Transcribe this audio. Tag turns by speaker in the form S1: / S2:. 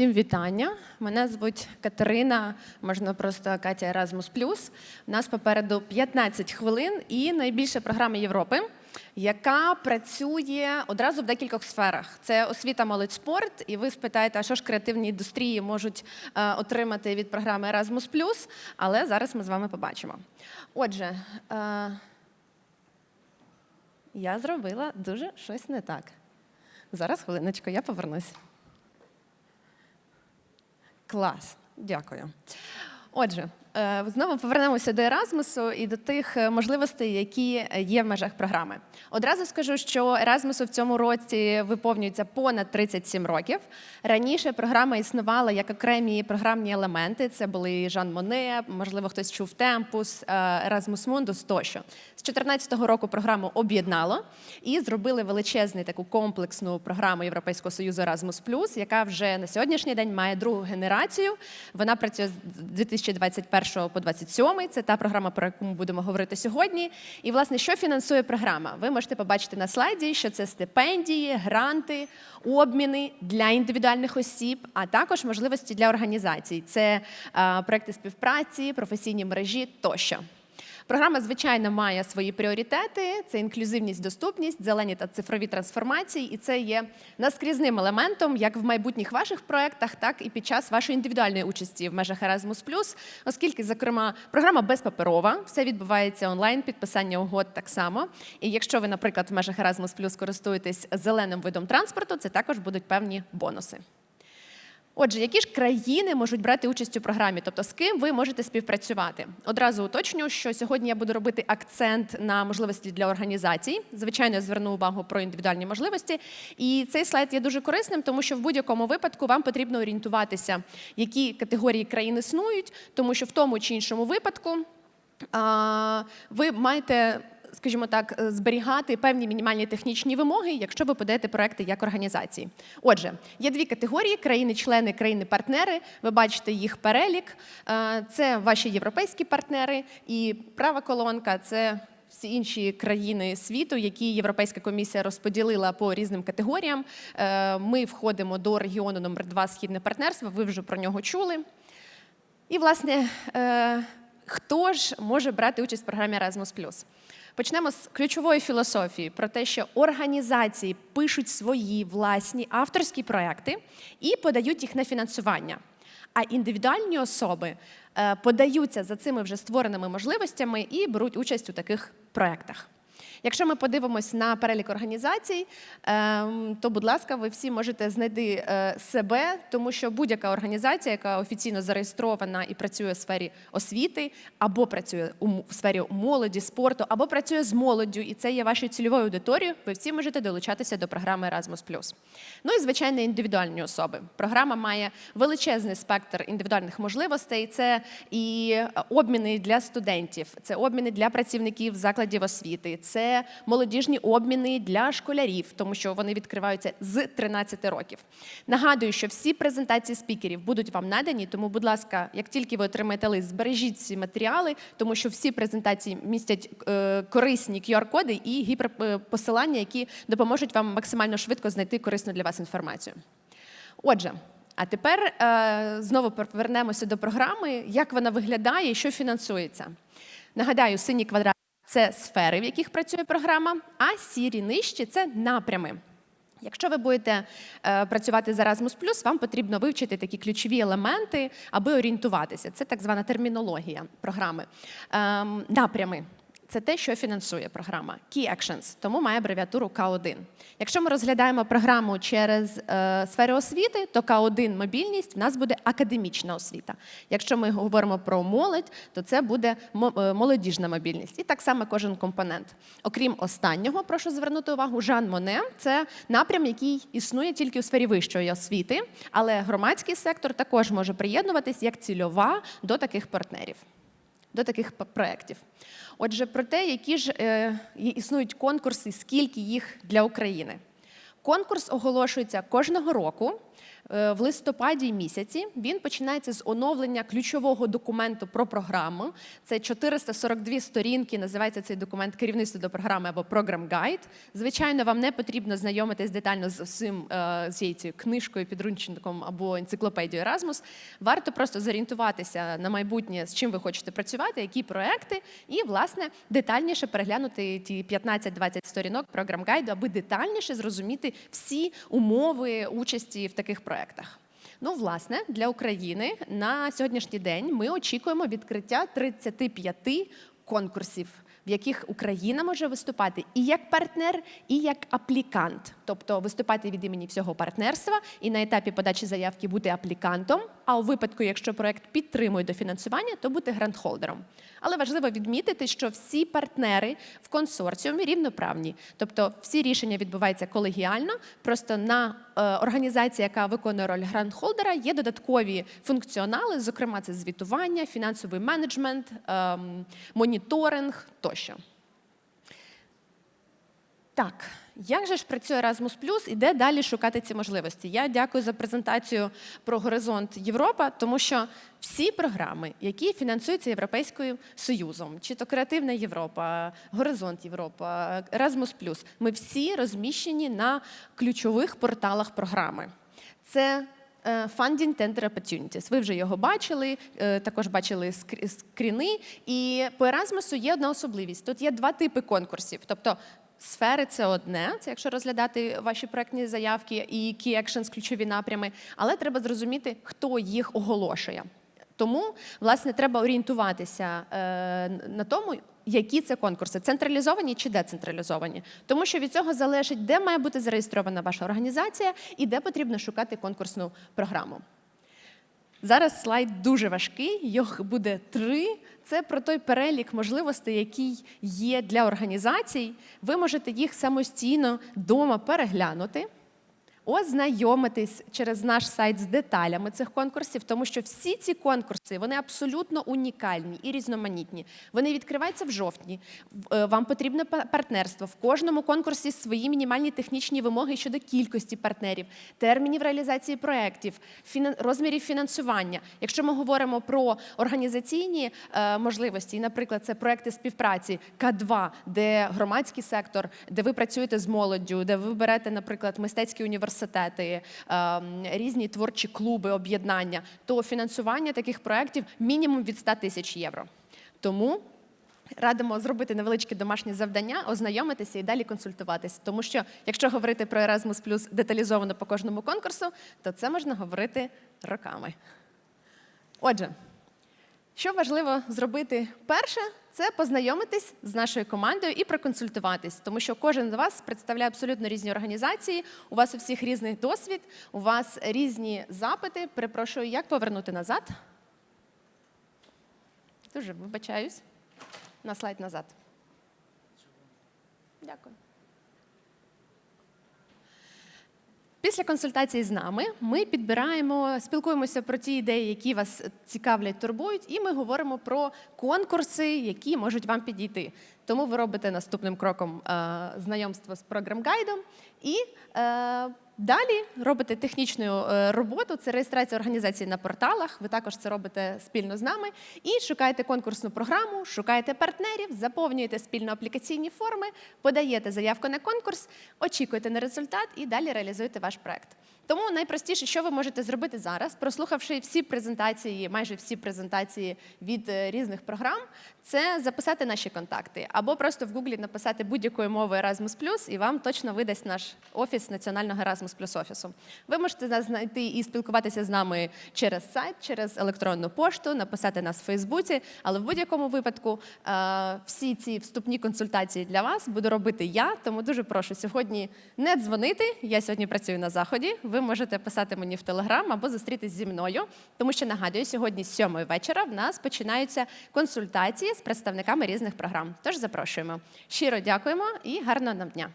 S1: Всім вітання. Мене звуть Катерина, можна просто Катя Еразмус Плюс. У нас попереду 15 хвилин і найбільша програма Європи, яка працює одразу в декількох сферах. Це освіта, молодь, спорт. І ви спитаєте, а що ж креативні індустрії можуть е, отримати від програми Erasmus Плюс, але зараз ми з вами побачимо. Отже, е, я зробила дуже щось не так. Зараз хвилиночку, я повернусь. Клас, дякую. Отже, знову повернемося до Еразмусу і до тих е, можливостей, які є в межах програми. Одразу скажу, що Еразмусу в цьому році виповнюється понад 37 років. Раніше програма існувала як окремі програмні елементи. Це були Жан Моне, можливо, хтось чув Темпус, Еразмус Мундус тощо. З 2014 року програму об'єднало і зробили величезну таку комплексну програму Європейського союзу Erasmus+, яка вже на сьогоднішній день має другу генерацію. Вона працює з 2021 по 2027. Це та програма, про яку ми будемо говорити сьогодні. І власне, що фінансує програма? Ви можете побачити на слайді, що це стипендії, гранти, обміни для індивідуальних осіб, а також можливості для організацій. Це е, проекти співпраці, професійні мережі тощо. Програма, звичайно, має свої пріоритети: це інклюзивність, доступність, зелені та цифрові трансформації, і це є наскрізним елементом як в майбутніх ваших проєктах, так і під час вашої індивідуальної участі в межах Erasmus+, оскільки, зокрема, програма безпаперова, все відбувається онлайн, підписання угод так само. І якщо ви, наприклад, в межах Erasmus+, користуєтесь зеленим видом транспорту, це також будуть певні бонуси. Отже, які ж країни можуть брати участь у програмі, тобто з ким ви можете співпрацювати? Одразу уточню, що сьогодні я буду робити акцент на можливості для організацій. Звичайно, я зверну увагу про індивідуальні можливості. І цей слайд є дуже корисним, тому що в будь-якому випадку вам потрібно орієнтуватися, які категорії країн існують, тому що в тому чи іншому випадку а, ви маєте скажімо так, е, зберігати певні мінімальні технічні вимоги, якщо ви подаєте проекти як організації. Отже, є дві категорії: країни-члени, країни-партнери. Ви бачите їх перелік. Е, Це ваші європейські партнери, і права колонка це. Всі інші країни світу, які Європейська комісія розподілила по різним категоріям. Е, Ми входимо до регіону номер 2 Східне партнерство. Ви вже про нього чули. І, власне, хто ж може брати участь в програмі Erasmus+. Почнемо з ключової філософії про те, що організації пишуть свої власні авторські проекти і подають їх на фінансування. А індивідуальні особи е, подаються за цими вже створеними можливостями і беруть участь у таких проектах. Якщо ми подивимось на перелік організацій, ем, то, будь ласка, ви всі можете знайти е, себе, тому що будь-яка організація, яка офіційно зареєстрована і працює в сфері освіти, або працює в сфері молоді, спорту, або працює з молоддю, і це є вашою цільовою аудиторією, ви всі можете долучатися до програми Erasmus+. Ну і звичайно, індивідуальні особи. Програма має величезний спектр індивідуальних можливостей. Це і обміни для студентів, це обміни для працівників закладів освіти, це молодіжні обміни для школярів, тому що вони відкриваються з 13 років. Нагадую, що всі презентації спікерів будуть вам надані, тому, будь ласка, як тільки ви отримаєте лист, збережіть ці матеріали, тому що всі презентації містять е, корисні QR-коди і гіперпосилання, які допоможуть вам максимально швидко знайти корисну для вас інформацію. Отже. А тепер е, знову повернемося до програми, як вона виглядає і що фінансується. Нагадаю, синій квадрат це сфери, в яких працює програма, а сірі нижчі це напрями. Якщо ви будете е, працювати з Erasmus+, вам потрібно вивчити такі ключові елементи, аби орієнтуватися. Це так звана термінологія програми. Ем, напрями. Це те, що фінансує програма Key Actions, тому має абревіатуру К1. Якщо ми розглядаємо програму через е, сфери освіти, то К1 мобільність в нас буде академічна освіта. Якщо ми говоримо про молодь, то це буде е, молодіжна мобільність. І так само кожен компонент. Окрім останнього, прошу звернути увагу, Жан Моне це напрям, який існує тільки у сфері вищої освіти, але громадський сектор також може приєднуватись як цільова до таких партнерів до таких проєктів. Отже, про те, які ж е, існують конкурси, скільки їх для України. Конкурс оголошується кожного року В листопаді місяці він починається з оновлення ключового документу про програму. Це 442 сторінки. Називається цей документ керівництво до програми або програм гайд. Звичайно, вам не потрібно знайомитись детально з всім е, з цією книжкою, підручником або енциклопедією Erasmus. Варто просто зорієнтуватися на майбутнє, з чим ви хочете працювати, які проекти, і власне детальніше переглянути ті 15-20 сторінок програм гайду, аби детальніше зрозуміти всі умови участі в таких проектах. Ну, власне, для України на сьогоднішній день ми очікуємо відкриття 35 конкурсів, в яких Україна може виступати і як партнер, і як аплікант, тобто виступати від імені всього партнерства і на етапі подачі заявки бути аплікантом. А у випадку, якщо проект підтримує дофінансування, то бути грантхолдером. Але важливо відмітити, що всі партнери в консорціумі рівноправні, тобто всі рішення відбуваються колегіально. Просто на е, організації, яка виконує роль грандхолдера, є додаткові функціонали, зокрема, це звітування, фінансовий менеджмент, ем, моніторинг тощо. Так, як же ж працює Erasmus і де далі шукати ці можливості? Я дякую за презентацію про Горизонт Європа, тому що всі програми, які фінансуються Європейським Союзом, чи то Креативна Європа, Горизонт Європа, Erasmus ми всі розміщені на ключових порталах програми. Це е, Funding Tender Opportunities. Ви вже його бачили, е, також бачили скріни. І по Erasmus є одна особливість. Тут є два типи конкурсів. Тобто сфери це одне, це якщо розглядати ваші проектні заявки і key actions, ключові напрями, але треба зрозуміти, хто їх оголошує. Тому, власне, треба орієнтуватися е, на тому, які це конкурси, централізовані чи децентралізовані. Тому що від цього залежить, де має бути зареєстрована ваша організація і де потрібно шукати конкурсну програму. Зараз слайд дуже важкий, їх буде три. Це про той перелік можливостей, який є для організацій. Ви можете їх самостійно вдома переглянути, ознайомитись через наш сайт з деталями цих конкурсів, тому що всі ці конкурси вони абсолютно унікальні і різноманітні. Вони відкриваються в жовтні. Е, Вам потрібне партнерство. В кожному конкурсі свої мінімальні технічні вимоги щодо кількості партнерів, термінів реалізації проєктів, розмірів фінансування. Якщо ми говоримо про організаційні е, можливості, і, наприклад, це проекти співпраці К2, де громадський сектор, де ви працюєте з молоддю, де ви берете, наприклад, мистецькі університети, е, різні творчі клуби, об'єднання, то фінансування таких проєктів мінімум від 100 тисяч євро. Тому Радимо зробити невеличке домашнє завдання, ознайомитися і далі консультуватися. Тому що, якщо говорити про Erasmus Plus деталізовано по кожному конкурсу, то це можна говорити роками. Отже, що важливо зробити перше, це познайомитись з нашою командою і проконсультуватись, тому що кожен з вас представляє абсолютно різні організації. У вас у всіх різний досвід, у вас різні запити. Перепрошую, як повернути назад? Дуже вибачаюсь. На слайд назад. Дякую. Після консультації з нами ми підбираємо, спілкуємося про ті ідеї, які вас цікавлять, турбують, і ми говоримо про конкурси, які можуть вам підійти. Тому ви робите наступним кроком е, знайомство з програм-гайдом і е, далі робите технічну е, роботу. Це реєстрація організації на порталах. Ви також це робите спільно з нами. І шукаєте конкурсну програму, шукаєте партнерів, заповнюєте спільно аплікаційні форми, подаєте заявку на конкурс, очікуєте на результат і далі реалізуєте ваш проект. Тому найпростіше, що ви можете зробити зараз, прослухавши всі презентації, майже всі презентації від е, різних програм, це записати наші контакти або просто в Гуглі написати будь-якою мовою Erasmus+, і вам точно видасть наш офіс національного Erasmus офісу. Ви можете нас знайти і спілкуватися з нами через сайт, через електронну пошту, написати нас в Фейсбуці, але в будь-якому випадку е, всі ці вступні консультації для вас буду робити я, тому дуже прошу сьогодні не дзвонити. Я сьогодні працюю на заході. Ви можете писати мені в Телеграм або зустрітись зі мною, тому що нагадую, сьогодні сьомої вечора в нас починаються консультації з представниками різних програм. Тож запрошуємо. Щиро дякуємо і гарного нам дня.